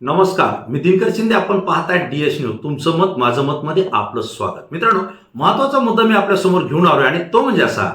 नमस्कार मी दिनकर शिंदे. आपण पाहताय डीएस न्यूज तुमचं मत माझं मत मध्ये आपलं स्वागत. मित्रांनो महत्त्वाचा मुद्दा मी आपल्यासमोर घेऊन आलोय आणि तो म्हणजे असा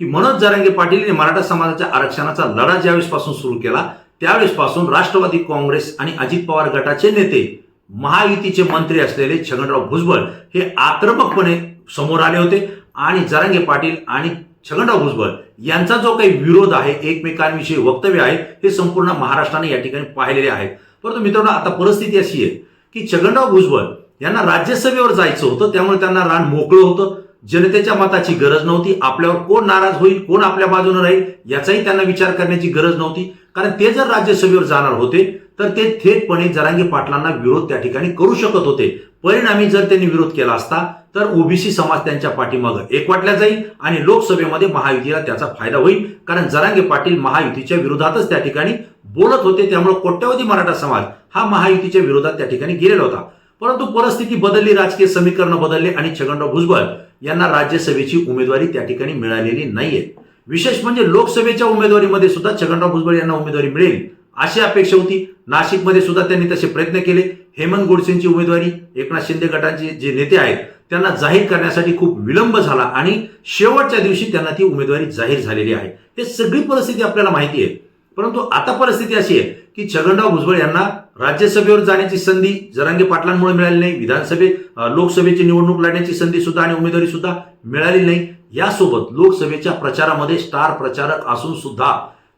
की मनोज जरांगे पाटील यांनी मराठा समाजाच्या आरक्षणाचा लढा ज्यावेळेसपासून सुरू केला त्यावेळेसपासून राष्ट्रवादी काँग्रेस आणि अजित पवार गटाचे नेते महायुतीचे मंत्री असलेले छगनराव भुजबळ हे आक्रमकपणे समोर आले होते. आणि जरांगे पाटील आणि छगनराव भुजबळ यांचा जो काही विरोध आहे एकमेकांविषयी वक्तव्य आहे हे संपूर्ण महाराष्ट्राने या ठिकाणी पाहिलेले आहेत. परंतु मित्रांनो आता परिस्थिती अशी आहे की छगनराव भुजबळ यांना राज्यसभेवर जायचं होतं त्यामुळे त्यांना रान मोकळं होतं. जनतेच्या मताची गरज नव्हती. आपल्यावर कोण नाराज होईल कोण आपल्या बाजूने राहील याचाही त्यांना विचार करण्याची गरज नव्हती. कारण ते जर राज्यसभेवर जाणार होते तर ते थेटपणे जरांगी पाटलांना विरोध त्या ठिकाणी करू शकत होते. परिणामी जर त्यांनी विरोध केला असता तर ओबीसी समाज त्यांच्या पाठीमागं एकवटल्या जाईल आणि लोकसभेमध्ये महायुतीला त्याचा फायदा होईल. कारण जरांगे पाटील महायुतीच्या विरोधातच त्या ठिकाणी बोलत होते त्यामुळे कोट्यवधी मराठा समाज हा महायुतीच्या विरोधात त्या ठिकाणी गेलेला होता. परंतु परिस्थिती बदलली राजकीय समीकरण बदलले आणि छगनराव भुजबळ यांना राज्यसभेची उमेदवारी त्या ठिकाणी मिळालेली नाहीये. विशेष म्हणजे लोकसभेच्या उमेदवारीमध्ये सुद्धा छगनराव भुजबळ यांना उमेदवारी मिळेल अशी अपेक्षा होती. नाशिकमध्ये सुद्धा त्यांनी तसे प्रयत्न केले. हेमंत गोडसेंची उमेदवारी एकनाथ शिंदे गटाचे जे नेते आहेत त्यांना जाहीर करण्यासाठी खूप विलंब झाला आणि शेवटच्या दिवशी त्यांना ती उमेदवारी जाहीर झालेली आहे. हे सगळी परिस्थिती आपल्याला माहिती आहे. परंतु आता परिस्थिती अशी आहे की छगनराव भुजबळ यांना राज्यसभेवर जाण्याची संधी जरांगे पाटलांमुळे मिळाली नाही विधानसभे लोकसभेची निवडणूक लढण्याची संधी सुद्धा आणि उमेदवारी सुद्धा मिळाली नाही. यासोबत लोकसभेच्या प्रचारामध्ये स्टार प्रचारक असून सुद्धा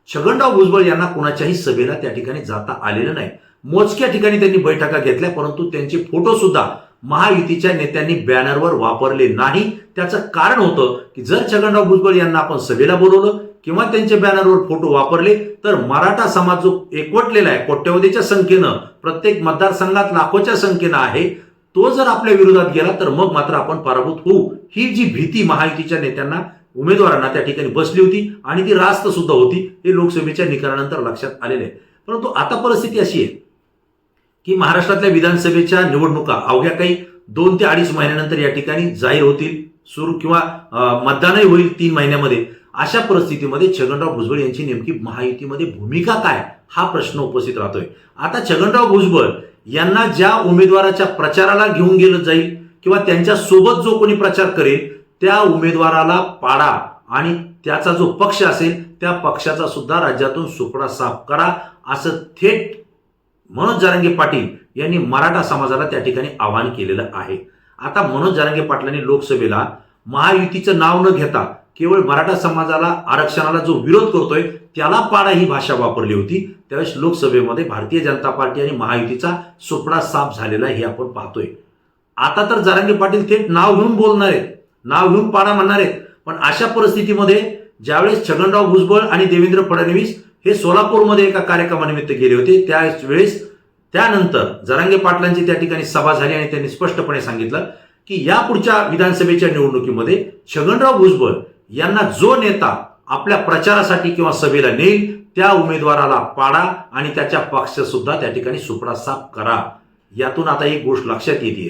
छगनराव भुजबळ यांना कोणाच्याही सभेला त्या ठिकाणी जाता आलेलं नाही. मोजक्या ठिकाणी त्यांनी बैठका घेतल्या परंतु त्यांचे फोटो सुद्धा महायुतीच्या नेत्यांनी बॅनरवर वापरले नाही. त्याचं कारण होतं की जर छगनराव भुजबळ यांना आपण सभेला बोलवलं किंवा त्यांच्या बॅनरवर फोटो वापरले तर मराठा समाज जो एकवटलेला आहे कोट्यवधीच्या संख्येनं प्रत्येक मतदारसंघात लाखोच्या संख्येनं आहे तो जर आपल्या विरोधात गेला तर मग मात्र आपण पराभूत होऊ. ही जी भीती महायुतीच्या नेत्यांना उमेदवारांना त्या ठिकाणी बसली होती आणि ती रास्त सुद्धा होती हे लोकसभेच्या निकालानंतर लक्षात आलेले आहे. परंतु आता परिस्थिती अशी आहे की महाराष्ट्रातल्या विधानसभेच्या निवडणुका अवघ्या काही दोन ते अडीच महिन्यानंतर या ठिकाणी जाहीर होतील सुरू किंवा मतदानही होईल तीन महिन्यामध्ये. अशा परिस्थितीमध्ये छगनराव भुजबळ यांची नेमकी महायुतीमध्ये भूमिका काय हा प्रश्न उपस्थित राहतोय. आता छगनराव भुजबळ यांना ज्या उमेदवाराच्या प्रचाराला घेऊन गेलं जाईल किंवा त्यांच्यासोबत जो कोणी प्रचार करेल त्या उमेदवाराला पाडा आणि त्याचा जो पक्ष असेल त्या पक्षाचा सुद्धा राज्यातून सुपडा साफ करा असं थेट मनोज जारंगे पाटील यांनी मराठा समाजाला त्या ठिकाणी आवाहन केलेलं आहे. आता मनोज जारंगे पाटलांनी लोकसभेला महायुतीचं नाव न घेता केवळ मराठा समाजाला आरक्षणाला जो विरोध करतोय त्याला पाडा ही भाषा वापरली होती. त्यावेळेस लोकसभेमध्ये भारतीय जनता पार्टी आणि महायुतीचा सुपडा साफ झालेला हे आपण पाहतोय. आता तर जरांगे पाटील थेट नाव घेऊन बोलणार आहेत. नाव घेऊन पाडा म्हणणार आहेत. पण अशा परिस्थितीमध्ये ज्यावेळेस छगनराव भुजबळ आणि देवेंद्र फडणवीस हे सोलापूरमध्ये एका कार्यक्रमानिमित्त गेले होते त्यावेळेस त्यानंतर जरांगे पाटलांची त्या ठिकाणी सभा झाली आणि त्यांनी स्पष्टपणे सांगितलं की या पुढच्या विधानसभेच्या निवडणुकीमध्ये छगनराव भुजबळ यांना जो नेता आपल्या प्रचारासाठी किंवा सभेला नेईल त्या उमेदवाराला पाडा आणि त्याच्या पक्ष सुद्धा त्या ठिकाणी सुपडा साफ करा. यातून आता एक गोष्ट लक्षात येते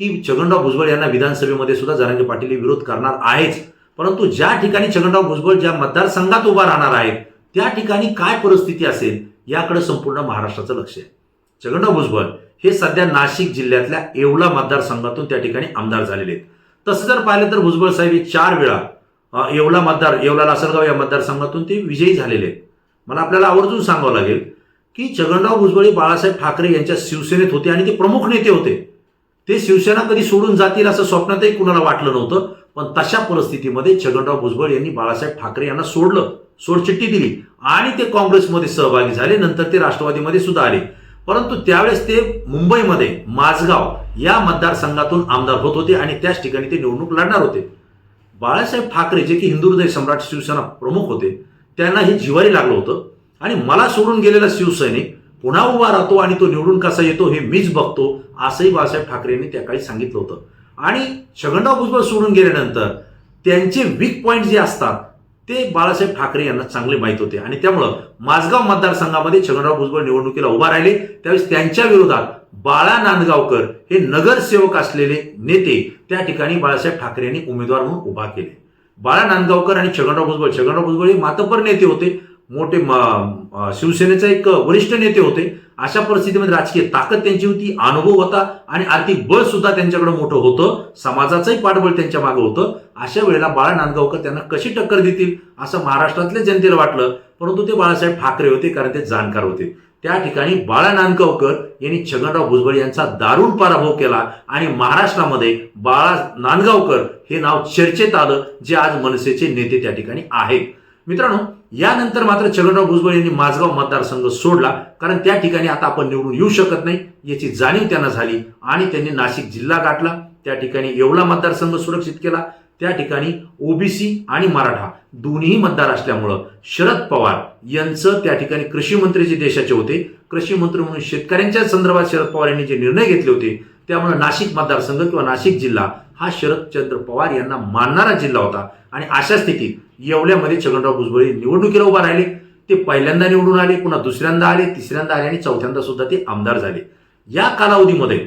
की छगनराव भुजबळ यांना विधानसभेमध्ये सुद्धा जरांगे पाटील विरोध करणार आहेच. परंतु ज्या ठिकाणी छगनराव भुजबळ ज्या मतदारसंघात उभा राहणार आहेत त्या ठिकाणी काय परिस्थिती असेल याकडे संपूर्ण महाराष्ट्राचं लक्ष आहे. छगनराव भुजबळ हे सध्या नाशिक जिल्ह्यातल्या येवला मतदारसंघातून त्या ठिकाणी आमदार झालेले आहेत. तसं जर पाहिलं तर भुजबळ साहेब हे चार वेळा येवला मतदार येवला लासलगाव या मतदारसंघातून ते विजयी झालेले. आहेत मला आपल्याला आवर्जून सांगावं लागेल की छगनराव भुजबळ हे बाळासाहेब ठाकरे यांच्या शिवसेनेत होते आणि ते प्रमुख नेते होते. ते शिवसेना कधी सोडून जातील असं स्वप्नातही कुणाला वाटलं नव्हतं पण तशा परिस्थितीमध्ये छगनराव भुजबळ यांनी बाळासाहेब ठाकरे यांना सोडलं सोडचिठ्ठी दिली आणि ते काँग्रेसमध्ये सहभागी झाले नंतर ते राष्ट्रवादीमध्ये सुद्धा आले. परंतु त्यावेळेस ते मुंबईमध्ये माझगाव या मतदारसंघातून आमदार होत होते आणि त्याच ठिकाणी ते निवडणूक लढणार होते. बाळासाहेब ठाकरे जे की हिंदू हृदय सम्राट शिवसेना प्रमुख होते त्यांना हे जिवारी लागलं होतं. आणि मला सोडून गेलेला शिवसैनिक पुन्हा उभा राहतो आणि तो निवडून कसा येतो हे मीच बघतो असंही बाळासाहेब ठाकरे यांनी त्या काळी सांगितलं होतं. आणि छगनराव भुजबळ सोडून गेल्यानंतर त्यांचे वीक पॉईंट जे असतात ते बाळासाहेब ठाकरे यांना चांगले माहीत होते. आणि त्यामुळं माझगाव मतदारसंघामध्ये छगनराव भुजबळ निवडणुकीला उभा राहिले. त्यावेळेस त्यांच्या विरोधात बाळा नांदगावकर हे नगरसेवक असलेले नेते त्या ठिकाणी बाळासाहेब ठाकरे यांनी उमेदवार म्हणून उभा केले. बाळा नांदगावकर आणि छगनराव भुजबळ छगनराव भुजबळ हे मातपर नेते होते. मोठे शिवसेनेचा शिवसेनेचे एक वरिष्ठ नेते होते. अशा परिस्थितीमध्ये राजकीय ताकद त्यांची होती अनुभव होता आणि आर्थिक बळ सुद्धा त्यांच्याकडे मोठं होतं. समाजाचंही पाठबळ त्यांच्या मागे होतं. अशा वेळेला बाळा नांदगावकर त्यांना कशी टक्कर देतील असं महाराष्ट्रातल्या जनतेला वाटलं. परंतु ते बाळासाहेब ठाकरे होते कारण ते जाणकार होते. त्या ठिकाणी बाळा नांदगावकर यांनी छगनराव भुजबळ यांचा दारुण पराभव केला आणि महाराष्ट्रामध्ये बाळा नांदगावकर हे नाव चर्चेत आलं जे आज मनसेचे नेते त्या ठिकाणी आहेत. मित्रांनो यानंतर मात्र छगनराव भुजबळ यांनी माझगाव मतदारसंघ सोडला. कारण त्या ठिकाणी आता आपण निवडून येऊ शकत नाही. याची जाणीव त्यांना झाली आणि त्यांनी नाशिक जिल्हा गाठला. त्या ठिकाणी येवला मतदारसंघ सुरक्षित केला. त्या ठिकाणी ओबीसी आणि मराठा दोन्ही मतदार असल्यामुळं शरद पवार यांचं त्या ठिकाणी कृषी मंत्री जे देशाचे होते. कृषी मंत्री म्हणून शेतकऱ्यांच्या संदर्भात शरद पवार यांनी जे निर्णय घेतले होते त्यामुळे नाशिक मतदारसंघ किंवा नाशिक जिल्हा हा शरदचंद्र पवार यांना मानणारा जिल्हा होता. आणि अशा स्थितीत येवल्यामध्ये छगनराव भुजबळ निवडणुकीला उभा राहिले. ते पहिल्यांदा निवडून आले पुन्हा दुसऱ्यांदा आले तिसऱ्यांदा आले आणि चौथ्यांदा सुद्धा ते आमदार झाले. या कालावधीमध्ये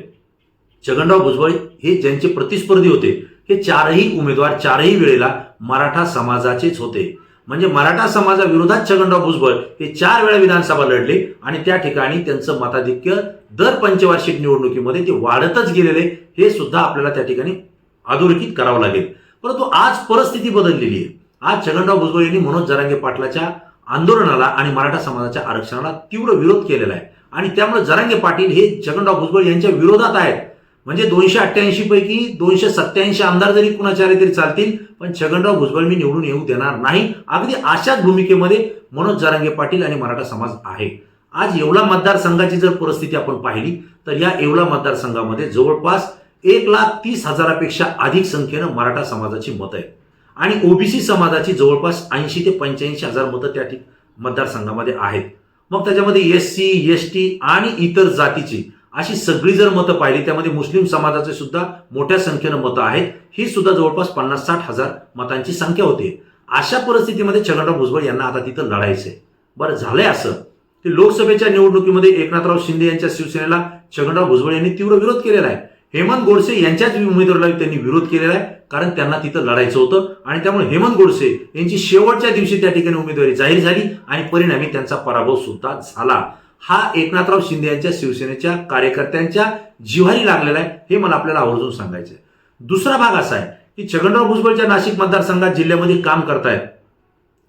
छगनराव भुजबळ हे ज्यांचे प्रतिस्पर्धी होते हे चारही उमेदवार चारही वेळेला मराठा समाजाचेच होते. म्हणजे मराठा समाजाविरोधात छगनराव भुजबळ हे चार वेळा विधानसभा लढले आणि त्या ठिकाणी त्यांचं मताधिक्य दर पंचवार्षिक निवडणुकीमध्ये ते वाढतच गेलेले हे सुद्धा आपल्याला त्या ठिकाणी अधोरेखित करावं लागेल. परंतु आज परिस्थिती बदललेली आहे. आज छगनराव भुजबळ यांनी मनोज जरांगे पाटलाच्या आंदोलनाला आणि मराठा समाजाच्या आरक्षणाला तीव्र विरोध केलेला आहे. आणि त्यामुळे जरांगे पाटील हे छगनराव भुजबळ यांच्या विरोधात आहेत. म्हणजे दोनशे अठ्ठ्याऐंशी पैकी दोनशे सत्याऐंशी आमदार जरी कुणाचे आले तरी चालतील पण छगनराव भुजबळ मी निवडून येऊ देणार नाही. अगदी अशाच भूमिकेमध्ये मनोज जरांगे पाटील आणि मराठा समाज आहे. आज येवला मतदारसंघाची जर परिस्थिती आपण पाहिली तर या येवला मतदारसंघामध्ये जवळपास एक लाख तीस हजारापेक्षा अधिक संख्येनं मराठा समाजाची मतं आहेत. आणि ओबीसी समाजाची जवळपास ऐंशी ते पंच्याऐंशी हजार मतं त्या ठिक मतदारसंघामध्ये आहेत. मग त्याच्यामध्ये एस सी एस टी आणि इतर जातीची अशी सगळी जर मतं पाहिली त्यामध्ये मुस्लिम समाजाचे सुद्धा मोठ्या संख्येनं मतं आहेत. ही सुद्धा जवळपास पन्नास साठ हजार मतांची संख्या होती. अशा परिस्थितीमध्ये छगनराव भुजबळ यांना आता तिथं लढायचंय बरं झालंय असं. की लोकसभेच्या निवडणुकीमध्ये एकनाथराव शिंदे यांच्या शिवसेनेला छगनराव भुजबळ यांनी तीव्र विरोध केलेला आहे. हेमंत गोडसे यांच्याच उमेदवाराला त्यांनी विरोध केलेला आहे कारण त्यांना तिथं लढायचं होतं. आणि त्यामुळे हेमंत गोडसे यांची शेवटच्या दिवशी त्या ठिकाणी उमेदवारी जाहीर झाली आणि परिणामी त्यांचा पराभव सुद्धा झाला. हा एकनाथराव शिंदे यांच्या शिवसेनेच्या कार्यकर्त्यांच्या जिव्हारी लागलेला आहे हे मला आपल्याला आवर्जून सांगायचं आहे दुसरा भाग असा आहे की छगनराव भुजबळच्या नाशिक मतदारसंघात जिल्ह्यामध्ये काम करतायत.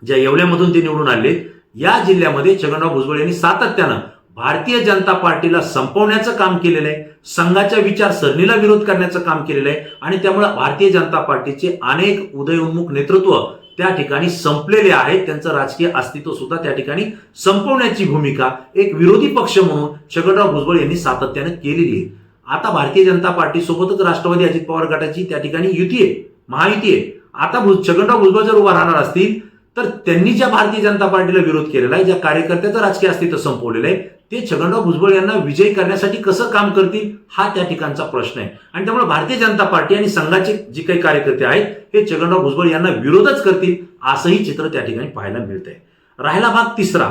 ज्या येवल्यामधून ते निवडून आले या जिल्ह्यामध्ये छगनराव भुजबळ यांनी सातत्यानं भारतीय जनता पार्टीला संपवण्याचं काम केलेलं आहे. संघाच्या विचारसरणीला विरोध करण्याचं काम केलेलं आहे. आणि त्यामुळे भारतीय जनता पार्टीचे अनेक उदयोन्मुख नेतृत्व त्या ठिकाणी संपलेले आहेत. त्यांचं राजकीय अस्तित्व सुद्धा त्या ठिकाणी संपवण्याची भूमिका एक विरोधी पक्ष म्हणून छगनराव भुजबळ यांनी सातत्याने केलेली आहे. आता भारतीय जनता पार्टी सोबतच राष्ट्रवादी अजित पवार गटाची त्या ठिकाणी युती आहे. महायुती आहे. आता छगनराव भुजबळ जर उभा राहणार असतील तर त्यांनी ज्या भारतीय जनता पार्टीला विरोध केलेला आहे ज्या कार्यकर्त्याचं राजकीय अस्तित्व संपवलेलं आहे ते छगनराव भुजबळ यांना विजयी करण्यासाठी कसं काम करतील हा त्या ठिकाणचा प्रश्न आहे. आणि त्यामुळे भारतीय जनता पार्टी आणि संघाचे जे काही कार्यकर्ते आहेत हे छगनराव भुजबळ यांना विरोधच करतील असंही चित्र त्या ठिकाणी पाहायला मिळतंय. राहिला भाग तिसरा.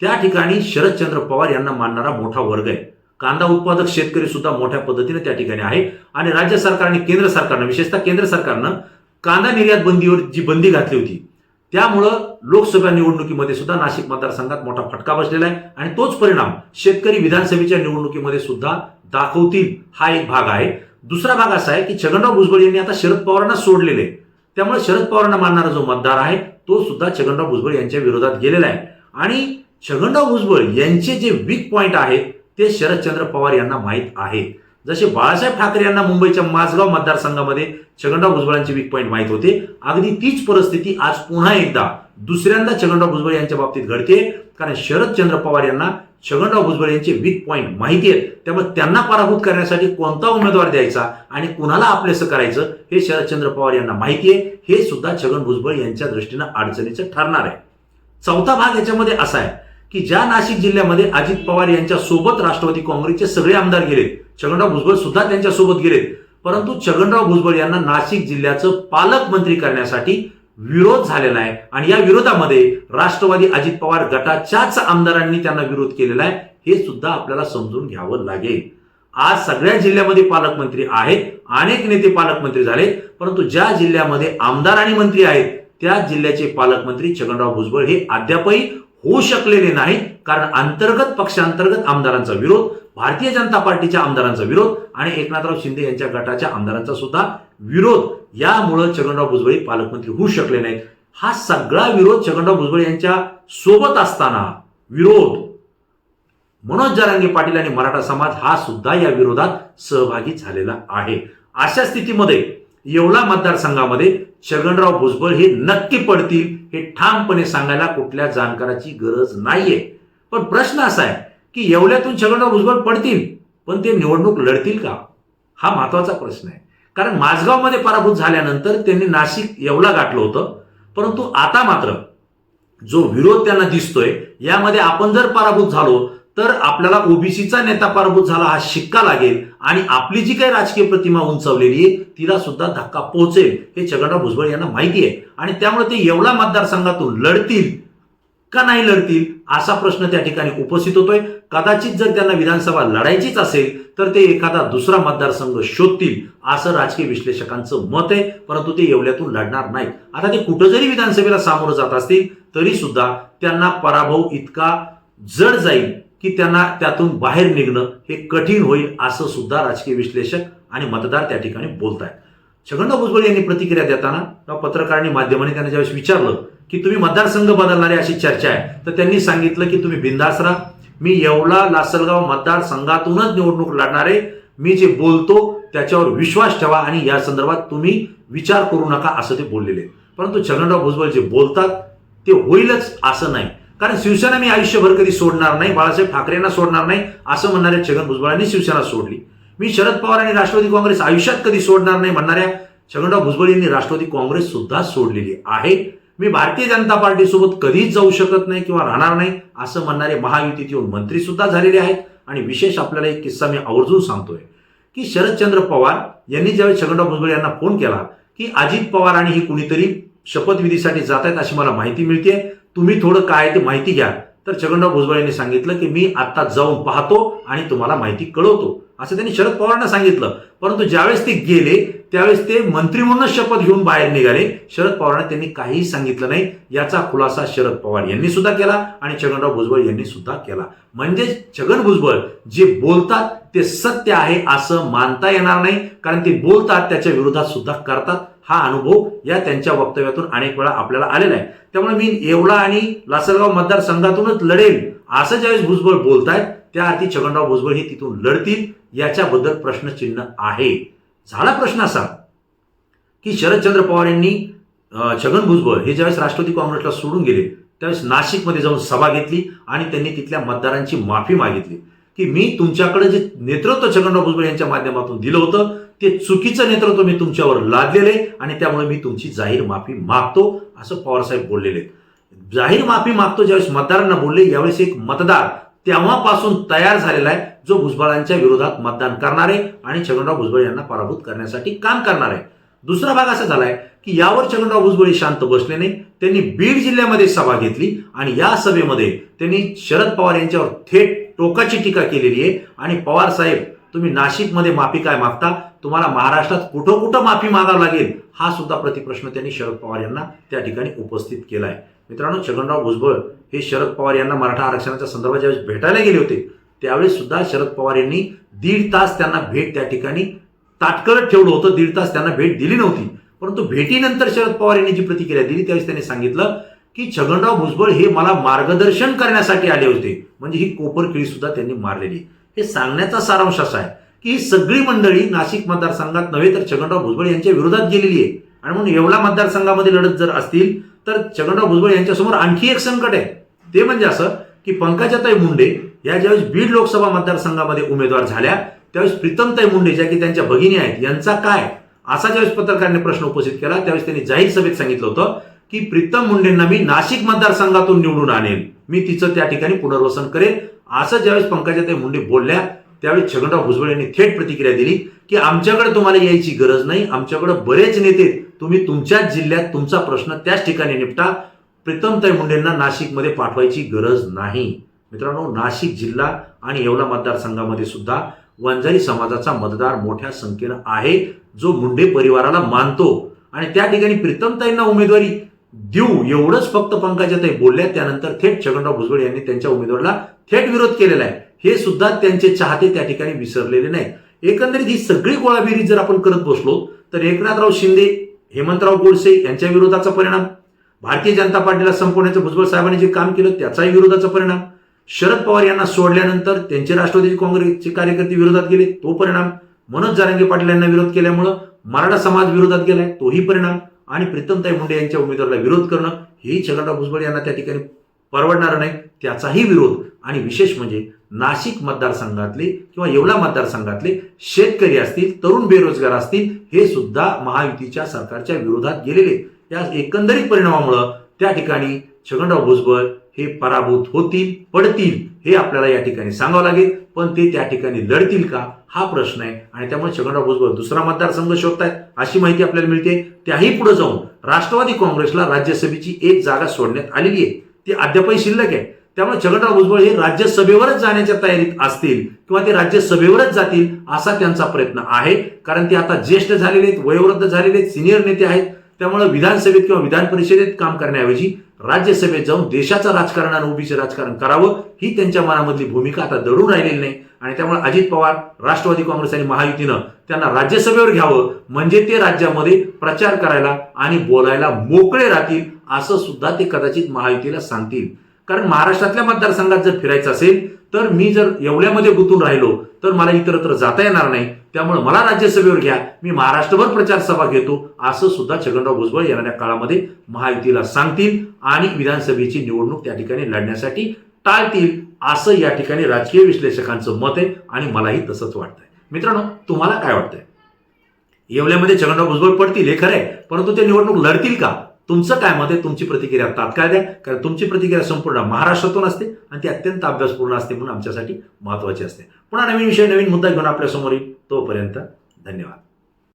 त्या ठिकाणी शरदचंद्र पवार यांना मानणारा मोठा वर्ग आहे. कांदा उत्पादक शेतकरी सुद्धा मोठ्या पद्धतीने त्या ठिकाणी आहे. आणि राज्य सरकारने केंद्र सरकारनं विशेषतः केंद्र सरकारनं कांदा निर्यात बंदीवर जी बंदी घातली होती त्यामुळं लोकसभा निवडणुकीमध्ये सुद्धा नाशिक मतदारसंघात मोठा फटका बसलेला आहे आणि तोच परिणाम शेतकरी विधानसभेच्या निवडणुकीमध्ये सुद्धा दाखवतील हा एक भाग आहे. दुसरा भाग असा आहे की छगनराव भुजबळ यांनी आता शरद पवारांना सोडलेले आहे. त्यामुळे शरद पवारांना मानणारा जो मतदार आहे तो सुद्धा छगनराव भुजबळ यांच्या विरोधात गेलेला आहे. आणि छगनराव भुजबळ यांचे जे वीक पॉईंट आहेत ते शरदचंद्र पवार यांना माहीत आहेत जसे बाळासाहेब ठाकरे यांना मुंबईच्या माझगाव मतदारसंघामध्ये छगनराव भुजबळांचे वीक पॉईंट माहीत होते अगदी तीच परिस्थिती आज पुन्हा एकदा दुसऱ्यांदा छगनराव भुजबळ यांच्या बाबतीत घडते. कारण शरदचंद्र पवार यांना छगनराव भुजबळ यांचे वीक पॉईंट माहिती आहेत. त्यामुळे त्यांना पराभूत करण्यासाठी कोणता उमेदवार द्यायचा आणि कुणाला आपलेसं करायचं हे शरदचंद्र पवार यांना माहिती आहे. हे सुद्धा छगन भुजबळ यांच्या दृष्टीनं अडचणीचं ठरणार आहे. चौथा भाग याच्यामध्ये असा आहे की ज्या नाशिक जिल्ह्यामध्ये अजित पवार यांच्या सोबत राष्ट्रवादी काँग्रेसचे सगळे आमदार गेलेत छगनराव भुजबळ सुद्धा त्यांच्यासोबत गेले. गेलेत परंतु छगनराव भुजबळ यांना नाशिक जिल्ह्याचं पालकमंत्री करण्यासाठी विरोध झालेला आहे. आणि या विरोधामध्ये राष्ट्रवादी अजित पवार गटाच्याच आमदारांनी त्यांना विरोध केलेला आहे. हे सुद्धा आपल्याला समजून घ्यावं लागेल. आज सगळ्या जिल्ह्यामध्ये पालकमंत्री आहेत. अनेक नेते पालकमंत्री झाले. परंतु ज्या जिल्ह्यामध्ये आमदार आणि मंत्री आहेत त्या जिल्ह्याचे पालकमंत्री छगनराव भुजबळ हे अद्यापही होऊ शकलेले नाही कारण अंतर्गत पक्षांतर्गत आमदारांचा विरोध भारतीय जनता पार्टीच्या आमदारांचा विरोध आणि एकनाथराव शिंदे यांच्या गटाच्या आमदारांचा सुद्धा विरोध. यामुळं छगनराव भुजबळ पालकमंत्री होऊ शकले नाहीत. हा सगळा विरोध छगनराव भुजबळ यांच्या सोबत असताना विरोध. मनोज जरांगे पाटील आणि मराठा समाज हा सुद्धा या विरोधात सहभागी झालेला आहे. अशा स्थितीमध्ये येवला मतदारसंघामध्ये छगनराव भुजबळ हे नक्की पडतील हे ठामपणे सांगायला कुठल्या जाणकाराची गरज नाहीये. पण प्रश्न असा आहे की येवल्यातून छगनराव भुजबळ पडतील पण ते निवडणूक लढतील का? हा महत्त्वाचा प्रश्न आहे. कारण माझगावमध्ये पराभूत झाल्यानंतर त्यांनी नाशिक येवला गाठलं होतं. परंतु आता मात्र जो विरोध त्यांना दिसतोय यामध्ये आपण जर पराभूत झालो तर आपल्याला ओबीसीचा नेता पराभूत झाला हा शिक्का लागेल. आणि आपली जी काही राजकीय प्रतिमा उंचावलेली आहे तिला सुद्धा धक्का पोहोचेल हे छगनराव भुजबळ यांना माहिती आहे. आणि त्यामुळे ते येवला मतदारसंघातून लढतील. का नाही लढतील? असा प्रश्न त्या ठिकाणी उपस्थित होतोय. कदाचित जर त्यांना विधानसभा लढायचीच असेल तर ते एखादा दुसरा मतदारसंघ शोधतील असं राजकीय विश्लेषकांचं मत आहे. परंतु ते येवल्यातून लढणार नाहीत. आता ते कुठं जरी विधानसभेला सामोरं जात असतील तरी सुद्धा त्यांना पराभव इतका जड जाईल की त्यांना त्यातून बाहेर निघणं हे कठीण होईल असं सुद्धा राजकीय विश्लेषक आणि मतदार त्या ठिकाणी बोलत आहेत छगनराव भुजबळ यांनी प्रतिक्रिया देताना किंवा पत्रकारांनी माध्यमांनी त्यांना ज्यावेळेस विचारलं की तुम्ही मतदारसंघ बदलणारे अशी चर्चा आहे. तर त्यांनी सांगितलं की तुम्ही बिंदास राहा. मी येवला लासलगाव मतदारसंघातूनच निवडणूक लढणारे मी जे बोलतो त्याच्यावर विश्वास ठेवा आणि या संदर्भात तुम्ही विचार करू नका असं ते बोललेले. परंतु छगनराव भुजबळ जे बोलतात ते होईलच असं नाही. कारण शिवसेना मी आयुष्यभर कधी सोडणार नाही बाळासाहेब ठाकरेंना सोडणार नाही असं म्हणणाऱ्या छगन भुजबळांनी शिवसेना सोडली. मी शरद पवार आणि राष्ट्रवादी काँग्रेस आयुष्यात कधी सोडणार नाही म्हणणाऱ्या छगनराव भुजबळ यांनी राष्ट्रवादी काँग्रेस सुद्धा सोडलेली आहे. मी भारतीय जनता पार्टीसोबत कधीच जाऊ शकत नाही किंवा राहणार नाही असं म्हणणारे महायुतीत येऊन मंत्री सुद्धा झालेले आहेत. आणि विशेष आपल्याला एक किस्सा मी आवर्जून सांगतोय की शरदचंद्र पवार यांनी ज्यावेळी छगनराव भुजबळ यांना फोन केला की अजित पवार आणि ही कुणीतरी शपथविधीसाठी जात आहेत अशी मला माहिती मिळते तुम्ही थोडं काय ते माहिती घ्या. तर छगनराव भुजबळ यांनी सांगितलं की मी आता जाऊन पाहतो आणि तुम्हाला माहिती कळवतो. असं त्यांनी शरद पवारांना सांगितलं. परंतु ज्यावेळेस ते गेले त्यावेळेस ते मंत्री म्हणूनच शपथ घेऊन बाहेर निघाले. शरद पवारांना त्यांनी काहीही सांगितलं नाही. याचा खुलासा शरद पवार यांनी सुद्धा केला आणि छगनराव भुजबळ यांनी सुद्धा केला. म्हणजे छगन भुजबळ जे बोलतात ते सत्य आहे असं मानता येणार नाही. कारण ते बोलतात त्याच्या विरोधात सुद्धा करतात. हा अनुभव या त्यांच्या वक्तव्यातून अनेक वेळा आपल्याला आलेला आहे. त्यामुळे मी येवला आणि लासलगाव मतदारसंघातूनच लढेल असं ज्यावेळेस भुजबळ बोलतायत त्या अर्थी छगनराव भुजबळ हे तिथून लढतील याच्याबद्दल प्रश्नचिन्ह आहे. झाला प्रश्न असा की शरदचंद्र पवार यांनी छगन भुजबळ हे ज्यावेळेस राष्ट्रवादी काँग्रेसला सोडून गेले त्यावेळेस नाशिकमध्ये जाऊन सभा घेतली आणि त्यांनी तिथल्या मतदारांची माफी मागितली की मी तुमच्याकडे जे नेतृत्व छगनराव भुजबळ यांच्या माध्यमातून दिलं होतं ते चुकीचं नेतृत्व मी तुमच्यावर लादलेले आणि त्यामुळे मी तुमची जाहीर माफी मागतो असं पवारसाहेब बोललेले आहेत. जाहीर माफी मागतो ज्यावेळेस मतदारांना बोलले यावेळेस एक मतदार तेव्हापासून तयार झालेला आहे जो भुजबळांच्या विरोधात मतदान करणार आहे आणि छगनराव भुजबळ यांना पराभूत करण्यासाठी काम करणार. आहे दुसरा भाग असा झालाय की यावर छगनराव भुजबळ शांत बसले नाही त्यांनी बीड जिल्ह्यामध्ये सभा घेतली आणि या सभेमध्ये त्यांनी शरद पवार यांच्यावर थेट टोकाची टीका केलेली आहे. आणि पवार साहेब तुम्ही नाशिकमध्ये माफी काय मागता? तुम्हाला महाराष्ट्रात कुठं कुठं माफी मागावं लागेल? हा सुद्धा प्रतिप्रश्न त्यांनी शरद पवार यांना त्या ठिकाणी उपस्थित केलाय. मित्रांनो छगनराव भुजबळ हे शरद पवार यांना मराठा आरक्षणाच्या संदर्भात ज्यावेळेस भेटायला गेले होते त्यावेळेस सुद्धा शरद पवार यांनी दीड तास त्यांना भेट त्या ठिकाणी ताटकळत ठेवलं होतं. दीड तास त्यांना भेट दिली नव्हती. परंतु भेटीनंतर शरद पवार यांनी जी प्रतिक्रिया दिली त्यावेळेस त्यांनी सांगितलं की छगनराव भुजबळ हे मला मार्गदर्शन करण्यासाठी आले होते. म्हणजे ही कोपरकिळी सुद्धा त्यांनी मारलेली हे सांगण्याचा सारांश असा आहे की ही सगळी मंडळी नाशिक मतदारसंघात नव्हे तर छगनराव भुजबळ यांच्या विरोधात गेलेली आहे. आणि म्हणून येवला मतदारसंघामध्ये लढत जर असतील तर छगनराव भुजबळ यांच्यासमोर आणखी एक संकट आहे. ते म्हणजे असं की पंकजाताई मुंडे या ज्यावेळेस बीड लोकसभा मतदारसंघामध्ये उमेदवार झाल्या त्यावेळेस प्रीतमताई मुंडे ज्या की त्यांच्या भगिनी आहेत यांचा काय? असा ज्यावेळेस पत्रकारांनी प्रश्न उपस्थित केला त्यावेळेस त्यांनी जाहीर सभेत सांगितलं होतं की प्रीतम मुंडेंना मी नाशिक मतदारसंघातून निवडून आणेन. मी तिचं त्या ठिकाणी पुनर्वसन करेन. असं ज्यावेळेस पंकजाताई मुंडे बोलल्या त्यावेळी छगनराव भुजबळ यांनी थेट प्रतिक्रिया दिली की आमच्याकडे तुम्हाला यायची गरज नाही आमच्याकडे बरेच नेते तुम्ही तुमच्याच जिल्ह्यात तुमचा प्रश्न त्याच ठिकाणी निपटा. प्रीतमताई मुंडेंना नाशिकमध्ये पाठवायची गरज नाही. मित्रांनो नाशिक जिल्हा आणि येवला मतदारसंघामध्ये सुद्धा वंजारी समाजाचा मतदार मोठ्या संख्येनं आहे जो मुंडे परिवाराला मानतो. आणि त्या ठिकाणी प्रीतमताईंना उमेदवारी देऊ एवढंच फक्त पंकजाताई बोलल्या. त्यानंतर थेट छगनराव भुजबळ यांनी त्यांच्या उमेदवाराला थेट विरोध केलेला आहे. हे सुद्धा त्यांचे चाहते त्या ठिकाणी विसरलेले नाहीत. एकंदरीत ही सगळी गोळाबेरी जर आपण करत बसलो तर एकनाथराव शिंदे हेमंतराव गोडसे यांच्या विरोधाचा परिणाम भारतीय जनता पार्टीला संपवण्याचं भुजबळ साहेबांनी जे काम केलं त्याचाही विरोधाचा परिणाम शरद पवार यांना सोडल्यानंतर त्यांचे राष्ट्रवादी काँग्रेसचे कार्यकर्ते विरोधात गेले तो परिणाम मनोज जारंगे पाटील यांना विरोध केल्यामुळं मराठा समाज विरोधात गेलाय तोही परिणाम आणि प्रीतमताई मुंडे यांच्या उमेदवाराला विरोध करणं हेही छगनराव भुजबळ यांना त्या ठिकाणी परवडणार नाही त्याचाही विरोध आणि विशेष म्हणजे नाशिक मतदारसंघातले किंवा येवला मतदारसंघातले शेतकरी असतील तरुण बेरोजगार असतील हे सुद्धा महायुतीच्या सरकारच्या विरोधात गेलेले. या एकंदरीत परिणामामुळं त्या ठिकाणी छगनराव भुजबळ हे पराभूत होतील पडतील हे आपल्याला या ठिकाणी सांगावं लागेल. पण ते त्या ठिकाणी लढतील का? हा प्रश्न आहे. आणि त्यामुळे छगनराव भुजबळ दुसरा मतदारसंघ शोधतायत. अशी माहिती आपल्याला मिळते. त्याही पुढे जाऊन राष्ट्रवादी काँग्रेसला राज्यसभेची एक जागा सोडण्यात आलेली आहे. ती अद्यापही शिल्लक आहे. त्यामुळे छगनराव भुजबळ हे राज्यसभेवरच जाण्याच्या तयारीत असतील किंवा ते राज्यसभेवरच जातील असा त्यांचा प्रयत्न आहे. कारण ते आता ज्येष्ठ झालेले आहेत वयोवृद्ध झालेले आहेत सिनियर नेते आहेत. त्यामुळे विधानसभेत किंवा विधान परिषदेत काम करण्याऐवजी राज्यसभेत जाऊन देशाचं राजकारण आणि ओबीसी राजकारण करावं ही त्यांच्या मनामधली भूमिका आता दडून राहिलेली नाही. आणि त्यामुळे अजित पवार राष्ट्रवादी काँग्रेस आणि महायुतीनं त्यांना राज्यसभेवर घ्यावं म्हणजे ते राज्यामध्ये प्रचार करायला आणि बोलायला मोकळे राहतील असं सुद्धा ते कदाचित महायुतीला सांगतील. कारण महाराष्ट्रातल्या मतदारसंघात जर फिरायचं असेल तर मी जर एवढ्यामध्ये गुंतून राहिलो तर मला इतरत्र जाता येणार नाही. त्यामुळे मला राज्यसभेवर घ्या. मी महाराष्ट्रभर प्रचार सभा घेतो असं सुद्धा छगनराव भुजबळ येणाऱ्या काळामध्ये महायुतीला सांगतील आणि विधानसभेची निवडणूक त्या ठिकाणी लढण्यासाठी टाळतील असं या ठिकाणी राजकीय विश्लेषकांचं मत आहे आणि मलाही तसंच वाटतंय. मित्रांनो तुम्हाला काय वाटतंय? येवल्यामध्ये छगनराव भुजबळ पडतील हे खरंय. आहे परंतु ते निवडणूक लढतील का? तुमचं काय मत आहे? तुमची प्रतिक्रिया तात्काळ द्या. कारण तुमची प्रतिक्रिया संपूर्ण महाराष्ट्रातून असते आणि ती अत्यंत अभ्यासपूर्ण असते म्हणून आमच्यासाठी महत्त्वाची असते. पुन्हा नवीन विषय नवीन मुद्दा घेऊन आपल्यासमोर येईल. तोपर्यंत धन्यवाद.